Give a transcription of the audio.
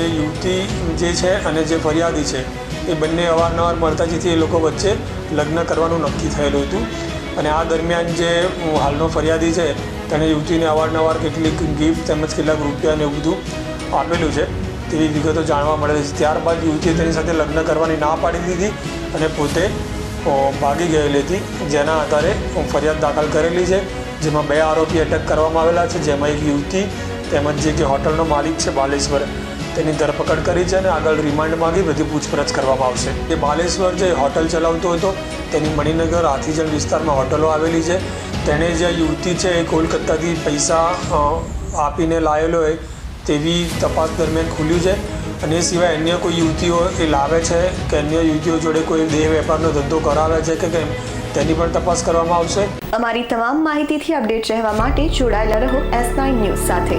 જે યુવતી જે છે અને જે ફરિયાદી છે, એ બંને અવારનવાર મળતા જેથી એ લોકો વચ્ચે લગ્ન કરવાનું નક્કી થયેલું હતું. અને આ દરમિયાન જે હાલનો ફરિયાદી છે તેણે યુવતીને અવારનવાર કેટલીક ગિફ્ટ તેમજ કેટલાક રૂપિયા ને એવું બધું આપેલું છે. તેવી વિગતો જાણવા મળેલી છે. ત્યારબાદ યુવતીએ તેની સાથે લગ્ન કરવાની ના પાડી દીધી અને પોતે ભાગી ગયેલી હતી. જેના આધારે ફરિયાદ દાખલ કરેલી છે, જેમાં બે આરોપી અટક કરવામાં આવેલા છે. જેમાં એક યુવતી તેમજ જે કે હોટલનો માલિક છે બાલેશ્વર, તેની ધરપકડ કરી છે અને આગળ રિમાન્ડ માંગી બધી પૂછપરછ કરવામાં આવશે. એ બાલેશ્વર જે હોટલ ચલાવતો હતો, તેની મણિનગર હાથીજણ વિસ્તારમાં હોટલો આવેલી છે. તેણે જે યુવતી છે એ કોલકાતાથી પૈસા આપીને લાવેલો હોય તેવી તપાસ દરમિયાન ખુલ્યું છે. અને એ સિવાય અન્ય કોઈ યુવતીઓ એ લાવે છે કે અન્ય યુવતીઓ જોડે કોઈ દેહ વેપારનો ધંધો કરાવે છે કે કેમ, તેની પણ તપાસ કરવામાં આવશે. અમારી તમામ માહિતીથી અપડેટ રહેવા માટે જોડાયેલા રહો એસ નાઇન ન્યૂઝ સાથે.